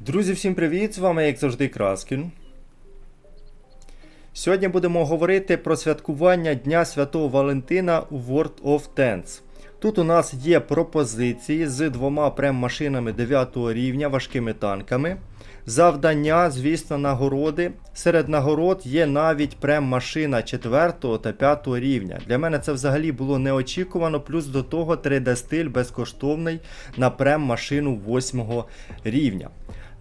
Друзі, всім привіт! З вами, як завжди, Краскін. Сьогодні будемо говорити про святкування Дня Святого Валентина у World of Tanks. Тут у нас є пропозиції з двома прем-машинами 9 рівня важкими танками. Завдання, звісно, нагороди. Серед нагород є навіть прем-машина 4 та 5 рівня. Для мене це взагалі було неочікувано, плюс до того 3D-стиль безкоштовний на прем-машину 8 рівня.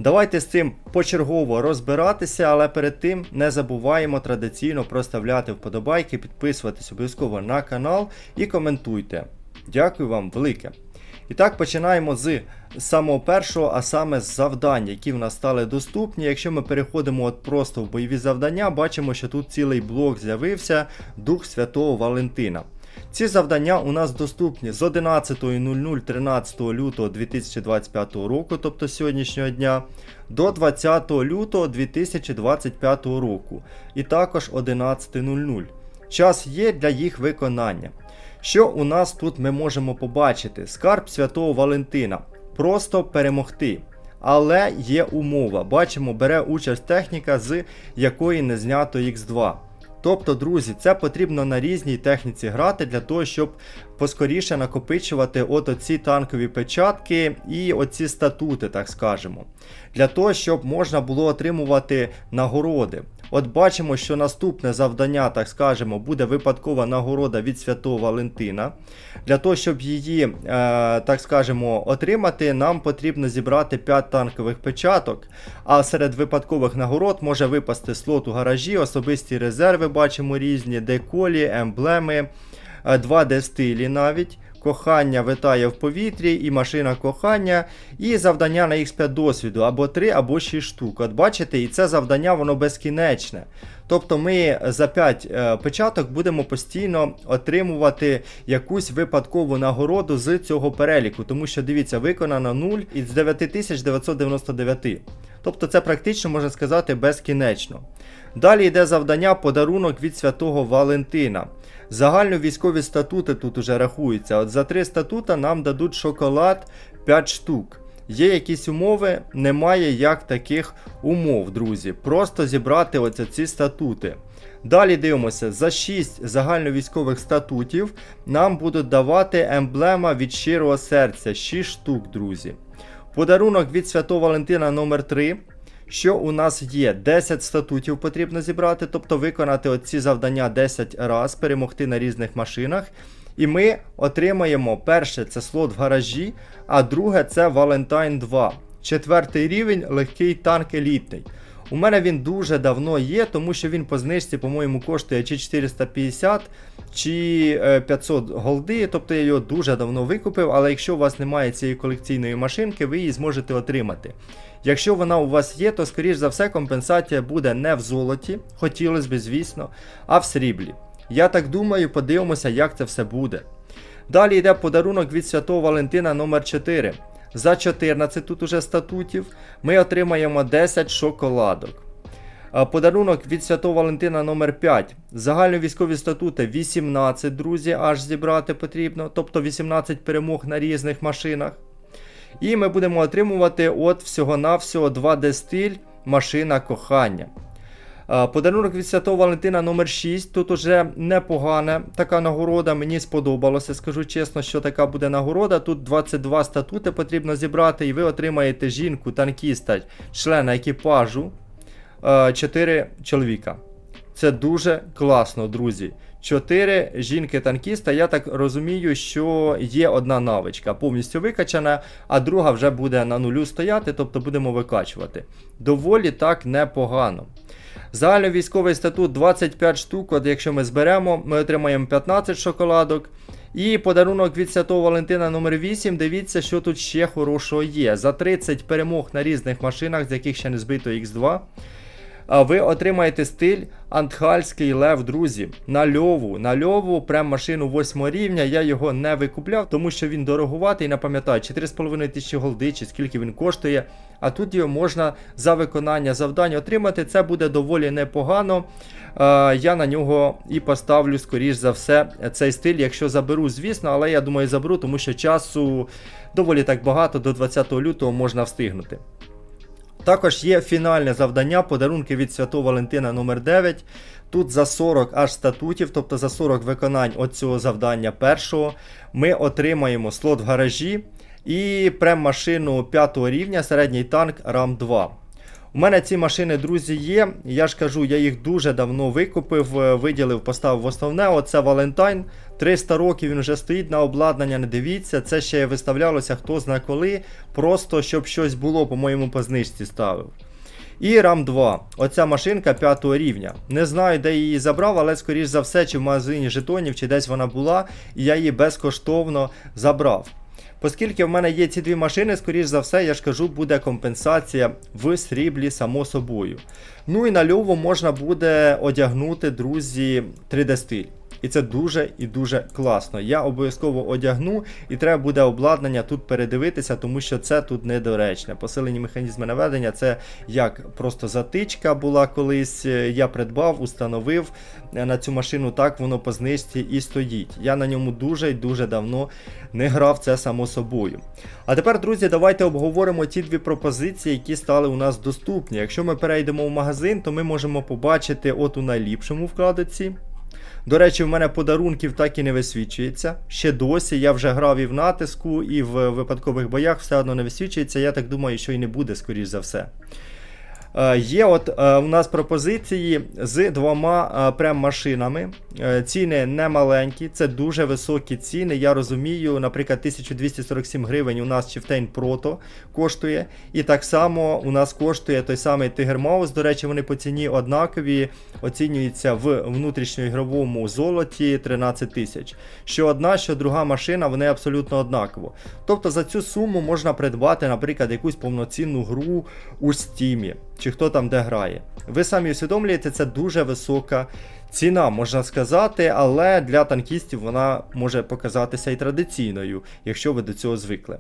Давайте з цим почергово розбиратися, але перед тим не забуваємо традиційно проставляти вподобайки, підписуватись обов'язково на канал і коментуйте. Дякую вам велике. І так починаємо з самого першого, а саме з завдань, які в нас стали доступні. Якщо ми переходимо от просто в бойові завдання, бачимо, що тут цілий блок з'явився Дух Святого Валентина. Ці завдання у нас доступні з 11.00 13 лютого 2025 року, тобто сьогоднішнього дня, до 20 лютого 2025 року, і також 11.00. Час є для їх виконання. Що у нас тут ми можемо побачити? Скарб Святого Валентина. Просто перемогти. Але є умова. Бачимо, бере участь техніка, з якої не знято Х2. Тобто, друзі, це потрібно на різній техніці грати для того, щоб поскоріше накопичувати от оці танкові печатки і оці статути, так скажемо. Для того, щоб можна було отримувати нагороди. От бачимо, що наступне завдання, так скажемо, буде випадкова нагорода від Святого Валентина. Для того, щоб її, е, так скажемо, отримати, нам потрібно зібрати 5 танкових печаток. А серед випадкових нагород може випасти слот у гаражі, особисті резерви, бачимо різні, деколі, емблеми, 2D стилі навіть. Кохання витає в повітрі, і машина кохання, і завдання на їх 5 досвіду або 3, або 6 штук. От бачите, і це завдання воно безкінечне. Тобто ми за 5 е, печаток будемо постійно отримувати якусь випадкову нагороду з цього переліку, тому що дивіться, виконано 0 із 9999. Тобто це практично можна сказати безкінечно. Далі йде завдання подарунок від святого Валентина. Загальновійськові статути тут уже рахуються. От за 3 статута нам дадуть шоколад 5 штук. Є якісь умови, немає як таких умов, друзі. Просто зібрати оце ці статути. Далі дивимося, за 6 загальновійськових статутів нам будуть давати емблема від щирого серця, 6 штук, друзі. Подарунок від Святого Валентина номер 3 що у нас є 10 статутів потрібно зібрати, тобто виконати оці завдання 10 разів, перемогти на різних машинах. І ми отримаємо перше це слот в гаражі, а друге це Valentine 2. Четвертий рівень легкий танк елітний. У мене він дуже давно є, тому що він по знижці, по-моєму, коштує чи 450, чи 500 е, голди. Тобто я його дуже давно викупив, але якщо у вас немає цієї колекційної машинки, ви її зможете отримати. Якщо вона у вас є, то скоріш за все компенсація буде не в золоті, хотілося б, звісно, а в сріблі. Я так думаю, подивимося, як це все буде. Далі йде подарунок від Святого Валентина номер 4 За 14 тут уже статутів ми отримаємо 10 шоколадок. Подарунок від Святого Валентина номер 5 Загальновійськові статути 18, друзі, аж зібрати потрібно, тобто 18 перемог на різних машинах. І ми будемо отримувати от всього-навсього 2D стиль машина кохання. Подарунок від Святого Валентина номер 6 Тут уже непогана така нагорода. Мені сподобалося, скажу чесно, що така буде нагорода. Тут 22 статути потрібно зібрати, і ви отримаєте жінку, танкіста, члена екіпажу 4 чоловіка. Це дуже класно, друзі. Чотири жінки-танкіста, я так розумію, що є одна навичка повністю викачана, а друга вже буде на нулю стояти, тобто будемо викачувати. Доволі так непогано. Загальновійськовий статут 25 штук, от якщо ми зберемо, ми отримаємо 15 шоколадок. І подарунок від Святого Валентина номер 8 Дивіться, що тут ще хорошого є. За 30 перемог на різних машинах, з яких ще не збито Х2 ви отримаєте стиль Антхальський лев, друзі. На льову. На льову, прям машину 8 рівня. Я його не викупляв, тому що він дорогуватий, не пам'ятаю, 4,5 тисячі голди, чи скільки він коштує. А тут його можна за виконання завдань отримати. Це буде доволі непогано. Я на нього і поставлю, скоріш за все, цей стиль, якщо заберу, звісно, але я думаю, заберу, тому що часу доволі так багато, до 20 лютого можна встигнути. Також є фінальне завдання подарунки від Святого Валентина номер 9 Тут за 40 аж статутів, тобто за 40 виконань оцього завдання першого, ми отримаємо слот в гаражі і прем-машину 5 рівня, середній танк RAM-2. У мене ці машини, друзі, є. Я ж кажу, я їх дуже давно викупив, е, виділив, поставив в основне. Оце Валентайн. 300 років він вже стоїть на обладнання, не дивіться. Це ще виставлялося хто зна коли. Просто щоб щось було, по-моєму, по ставив. І RAM 2. Оця машинка 5 рівня. Не знаю, де її забрав, але скоріш за все, чи в магазині жетонів, чи десь вона була, і я її безкоштовно забрав. Оскільки в мене є ці дві машини, скоріш за все, я ж кажу, буде компенсація в сріблі, само собою. Ну і на льову можна буде одягнути, друзі, 3D стиль. І це дуже і дуже класно. Я обов'язково одягну, і треба буде обладнання тут передивитися, тому що це тут недоречне. Посилені механізми наведення це як просто затичка була колись. е, Я придбав, установив е, на цю машину, так воно по знижці і стоїть. Я на ньому дуже і дуже давно не грав це само собою. А тепер, друзі, давайте обговоримо ті дві пропозиції, які стали у нас доступні. Якщо ми перейдемо в магазин, то ми можемо побачити от у найліпшому вкладиці. До речі, в мене подарунків так і не висвічується. Ще досі я вже грав і в натиску, і в випадкових боях все одно не висвічується. Я так думаю, що і не буде, скоріш за все. Е, Є от е, у нас пропозиції з двома е, прем-машинами. Е, Ціни не маленькі, це дуже високі ціни. Я розумію, наприклад, 1247 гривень у нас Chieftain Proto коштує. І так само у нас коштує той самий Tiger Mouse. До речі, вони по ціні однакові, оцінюються в внутрішньоігровому золоті 13 тисяч. Що одна, що друга машина, вони абсолютно однаково. Тобто за цю суму можна придбати, наприклад, якусь повноцінну гру у Стімі, чи хто там де грає. Ви самі усвідомлюєте, це дуже висока ціна, можна сказати, але для танкістів вона може показатися і традиційною, якщо ви до цього звикли.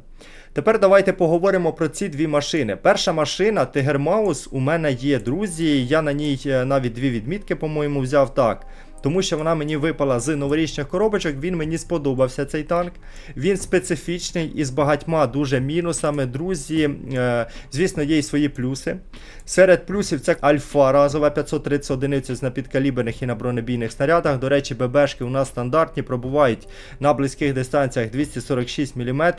Тепер давайте поговоримо про ці дві машини. Перша машина Тигермаус, у мене є, друзі. Я на ній е, навіть дві відмітки, по-моєму, взяв так. Тому що вона мені випала з новорічних коробочок, він мені сподобався цей танк. Він специфічний і з багатьма дуже мінусами. Друзі, е, звісно, є й свої плюси. Серед плюсів це альфа разова 530 одиниць на підкаліберних і на бронебійних снарядах. До речі, ББшки у нас стандартні, пробувають на близьких дистанціях 246 мм,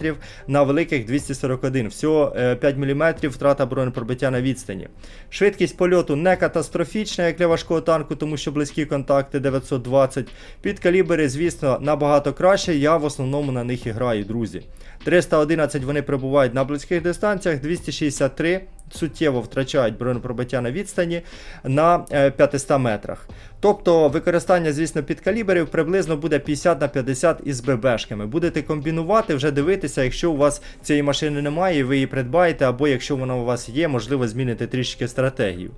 на великих 241 Всього е, 5 мм втрата бронепробиття на відстані. Швидкість польоту не катастрофічна, як для важкого танку, тому що близькі контакти 920. Підкалібери, звісно, набагато краще. Я в основному на них і граю, друзі. 311 вони прибувають на близьких дистанціях, 263 суттєво втрачають бронепробиття на відстані на е, 500 метрах. Тобто використання, звісно, підкаліберів приблизно буде 50 на 50 із ББшками. Будете комбінувати, вже дивитися, якщо у вас цієї машини немає, і ви її придбаєте, або якщо вона у вас є, можливо, зміните трішки стратегію.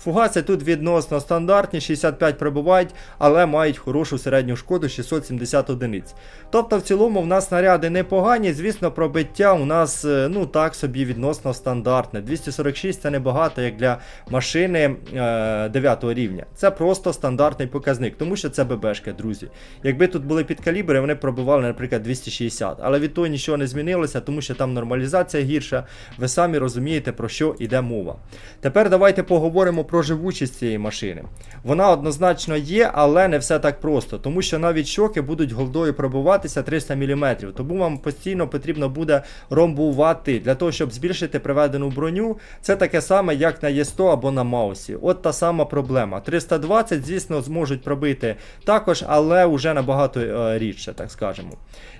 Фугаси тут відносно стандартні, 65 прибувають, але мають хорошу середню шкоду 670 одиниць. Тобто, в цілому, в нас снаряди непогані, звісно, пробиття у нас, е, ну так собі, відносно стандартне. 246 це небагато, як для машини е, 9 рівня. Це просто стандартний показник, тому що це ББшки, друзі. Якби тут були підкалібри, вони пробивали, наприклад, 260. Але від того нічого не змінилося, тому що там нормалізація гірша. Ви самі розумієте, про що йде мова. Тепер давайте поговоримо про живучість цієї машини. Вона однозначно є, але не все так просто, тому що навіть щоки будуть голдою пробуватися 300 мм. Тому вам постійно потрібно буде ромбувати для того, щоб збільшити приведену броню. Це таке саме, як на Є100 або на Маусі. От та сама проблема. 320, звісно, зможуть пробити також, але вже набагато е, рідше, так скажемо.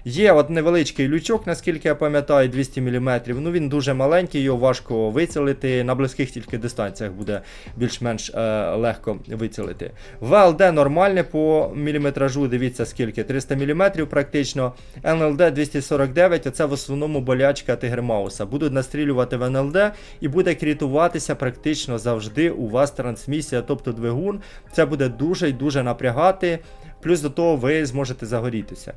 Є от невеличкий лючок, наскільки я пам'ятаю, 200 мм. Ну він дуже маленький, його важко вицілити. На близьких тільки дистанціях буде більш-менш е, легко вицілити. ВЛД нормальне по міліметражу, дивіться скільки, 300 мм практично. НЛД 249, оце в основному болячка Тигрмауса. Будуть настрілювати в НЛД і буде крітуватися практично завжди у вас трансмісія, тобто двигун. Це буде дуже і дуже напрягати. Плюс до того ви зможете загорітися.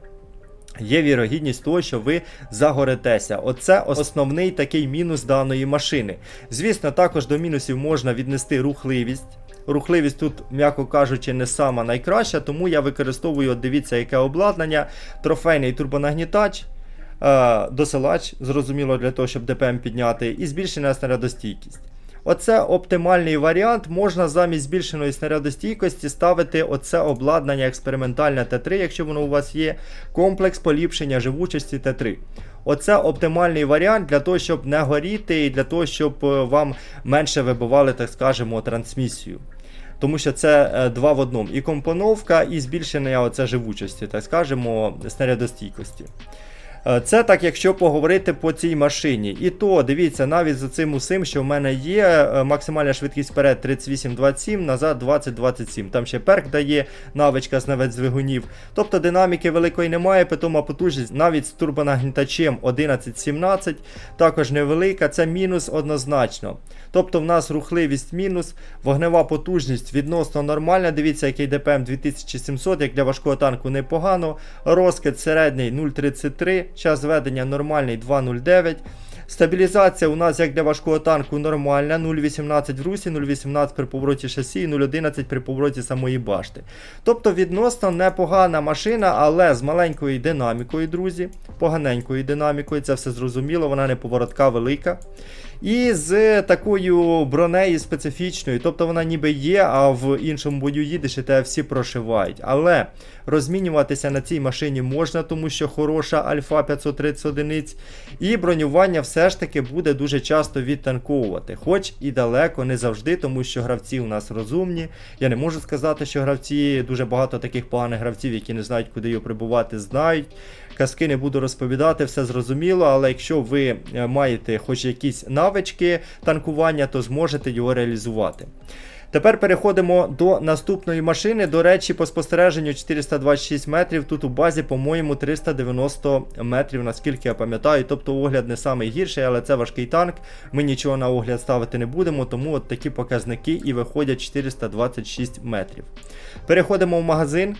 Є вірогідність того, що ви загоритеся. Оце основний такий мінус даної машини. Звісно, також до мінусів можна віднести рухливість. Рухливість тут, м'яко кажучи, не сама найкраща, тому я використовую, от дивіться, яке обладнання, трофейний турбонагнітач, е, досилач, зрозуміло, для того, щоб ДПМ підняти, і збільшена снарядостійкість. Оце оптимальний варіант. Можна замість збільшеної снарядостійкості ставити оце обладнання експериментальне Т3, якщо воно у вас є, комплекс поліпшення живучості Т3. Оце оптимальний варіант для того, щоб не горіти, і для того, щоб е, вам менше вибивали, так скажемо, трансмісію. Тому що це е, два в одному. І компоновка, і збільшення оце живучості, так скажемо, снарядостійкості. Е, Це так, якщо поговорити по цій машині. І то, дивіться, навіть за цим усім, що в мене є, е, максимальна швидкість вперед 38-27, назад 20-27. Там ще перк дає навичка з навець двигунів. Тобто динаміки великої немає, питома потужність навіть з турбонагнітачем 11-17, також невелика, це мінус однозначно. Тобто в нас рухливість мінус, вогнева потужність відносно нормальна. Дивіться, який ДПМ 2700, як для важкого танку непогано. Розкид середній 0,33, час ведення нормальний 2,09. Стабілізація у нас як для важкого танку нормальна, 0,18 в русі, 0,18 при повороті шасі, і 0,11 при повороті самої башти. Тобто відносно непогана машина, але з маленькою динамікою, друзі, поганенькою динамікою, це все зрозуміло, вона не поворотка велика. І з такою бронею специфічною, тобто вона ніби є, а в іншому бою їдеш і тебе всі прошивають. Але розмінюватися на цій машині можна, тому що хороша альфа 530 одиниць. І бронювання все ж таки буде дуже часто відтанковувати. Хоч і далеко не завжди, тому що гравці у нас розумні. Я не можу сказати, що гравці дуже багато таких поганих гравців, які не знають, куди його прибувати, знають. Казки не буду розповідати, все зрозуміло, але якщо ви е, маєте хоч якісь навички танкування, то зможете його реалізувати. Тепер переходимо до наступної машини. До речі, по спостереженню 426 метрів. Тут у базі, по-моєму, 390 метрів, наскільки я пам'ятаю. Тобто огляд не найгірший, але це важкий танк. Ми нічого на огляд ставити не будемо, тому от такі показники і виходять 426 метрів. Переходимо в магазин.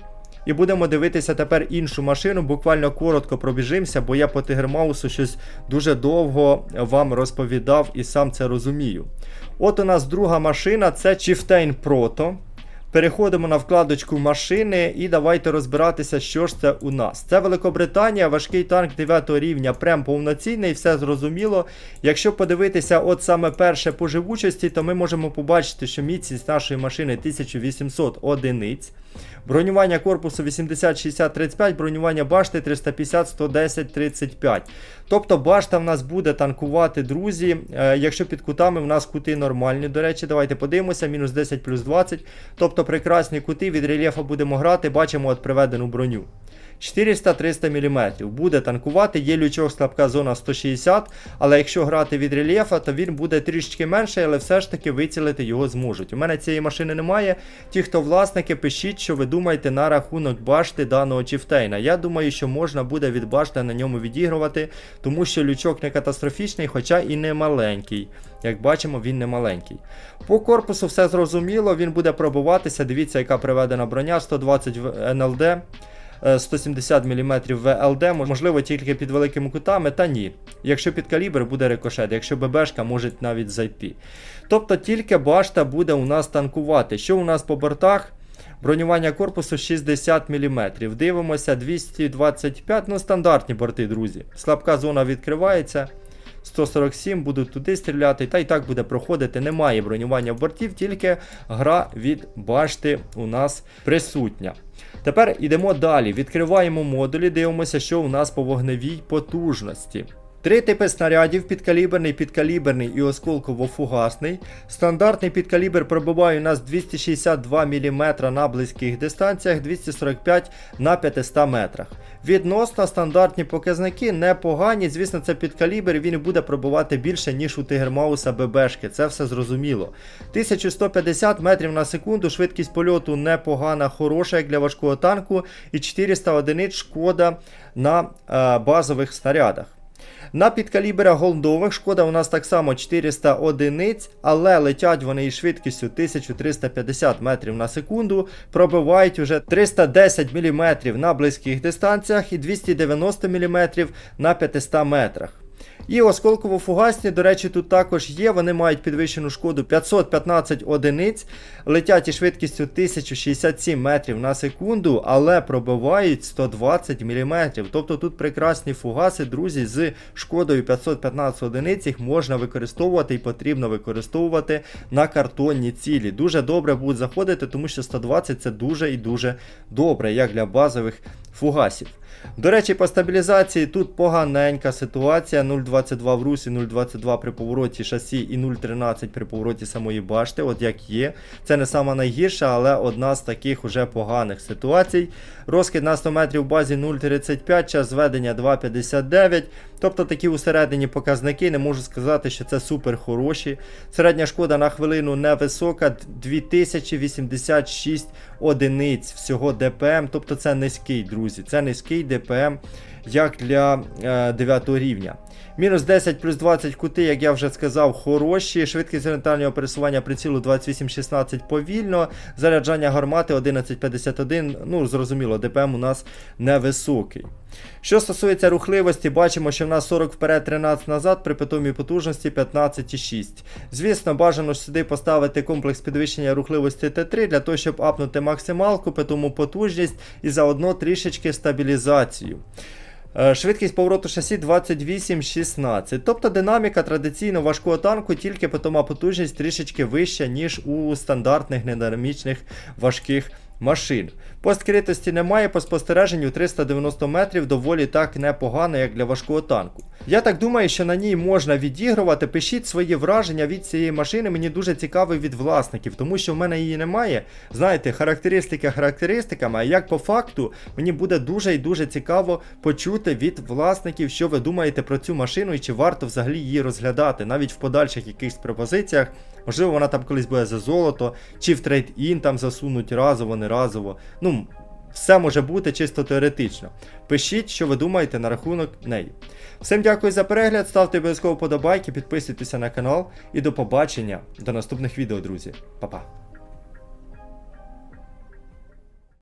І будемо дивитися тепер іншу машину. Буквально коротко пробіжимося, бо я по Тигермаусу щось дуже довго вам розповідав і сам це розумію. От у нас друга машина це Chieftain Proto. Переходимо на вкладочку машини і давайте розбиратися, що ж це у нас. Це Великобританія, важкий танк 9 рівня, прям повноцінний, все зрозуміло. Якщо подивитися, от саме перше по живучості, то ми можемо побачити, що міцність нашої машини 1800 одиниць. Бронювання корпусу 80-60-35, бронювання башти 350-110-35. Тобто башта в нас буде танкувати, друзі. Е, якщо під кутами в нас кути нормальні, до речі, давайте подивимося, мінус 10 плюс 20. Тобто прекрасні кути від рельєфа будемо грати, бачимо от приведену броню. 400-300 мм. Буде танкувати, є лючок слабка зона 160, але якщо грати від рельєфа, то він буде трішечки менший, але все ж таки вицілити його зможуть. У мене цієї машини немає. Ті, хто власники, пишіть, що ви думаєте на рахунок башти даного чіфтейна. Я думаю, що можна буде від башти на ньому відігрувати, тому що лючок не катастрофічний, хоча і не маленький. Як бачимо, він не маленький. По корпусу все зрозуміло, він буде пробуватися. Дивіться, яка приведена броня 120 НЛД. 170 мм ВЛД, можливо, тільки під великими кутами, та ні. Якщо під калібр буде рикошет, якщо ББшка може навіть зайти. Тобто тільки башта буде у нас танкувати. Що у нас по бортах? Бронювання корпусу 60 мм. Дивимося 225, ну стандартні борти, друзі. Слабка зона відкривається. 147 будуть туди стріляти, та й так буде проходити. Немає бронювання бортів, тільки гра від башти у нас присутня. Тепер йдемо далі. Відкриваємо модулі, дивимося, що у нас по вогневій потужності. Три типи снарядів: підкаліберний, підкаліберний і осколково-фугасний. Стандартний підкалібр пробиває у нас 262 мм на близьких дистанціях, 245 на 500 метрах. Відносно стандартні показники непогані. Звісно, це підкалібр, він буде пробивати більше, ніж у Тигермауса ББшки. Це все зрозуміло. 1150 метрів на секунду, швидкість польоту непогана, хороша, як для важкого танку, і 400 одиниць шкода на е, базових снарядах. На підкаліберах голдових шкода у нас так само 400 одиниць, але летять вони із швидкістю 1350 метрів на секунду, пробивають уже 310 мм на близьких дистанціях і 290 мм на 500 метрах. І осколково-фугасні, до речі, тут також є. Вони мають підвищену шкоду 515 одиниць, летять із швидкістю 1067 метрів на секунду, але пробивають 120 мм. Тобто тут прекрасні фугаси, друзі, з шкодою 515 одиниць їх можна використовувати і потрібно використовувати на картонні цілі. Дуже добре будуть заходити, тому що 120 це дуже і дуже добре, як для базових фугасів. До речі, по стабілізації тут поганенька ситуація. 0,22 в русі, 0,22 при повороті шасі і 0,13 при повороті самої башти, от як є. Це не сама найгірша, але одна з таких уже поганих ситуацій. Розкид на 100 метрів в базі 0,35, час зведення 2,59. Тобто такі усередині показники, не можу сказати, що це супер хороші. Середня шкода на хвилину невисока, 2086 одиниць всього ДПМ. Тобто це низький, друзі. Це низький ДПМ, як для е, 9 рівня. Мінус 10 плюс 20 кути, як я вже сказав, хороші. Швидкість орієнтального пересування прицілу 28-16 повільно. Заряджання гармати 11.51. Ну, зрозуміло, ДПМ у нас невисокий. Що стосується рухливості, бачимо, що в нас 40 вперед, 13 назад, при питомій потужності 15,6. Звісно, бажано сюди поставити комплекс підвищення рухливості Т3 для того, щоб апнути максималку, питому потужність і заодно трішечки стабілізацію. Е, Швидкість повороту шасі 28-16. Тобто динаміка традиційно важкого танку, тільки питома потужність трішечки вища, ніж у стандартних нединамічних важких машин. По скритості немає, по спостереженню 390 метрів доволі так непогано, як для важкого танку. Я так думаю, що на ній можна відігрувати. Пишіть свої враження від цієї машини. Мені дуже цікаво від власників, тому що в мене її немає. Знаєте, характеристики характеристиками, а як по факту, мені буде дуже і дуже цікаво почути від власників, що ви думаєте про цю машину і чи варто взагалі її розглядати, навіть в подальших якихось пропозиціях. Можливо, вона там колись буде за золото, чи в трейд-ін там засунуть разово, не разово. Ну, все може бути чисто теоретично. Пишіть, що ви думаєте на рахунок неї. Всім дякую за перегляд, ставте обов'язково подобайки, підписуйтеся на канал і до побачення до наступних відео, друзі. Па-па.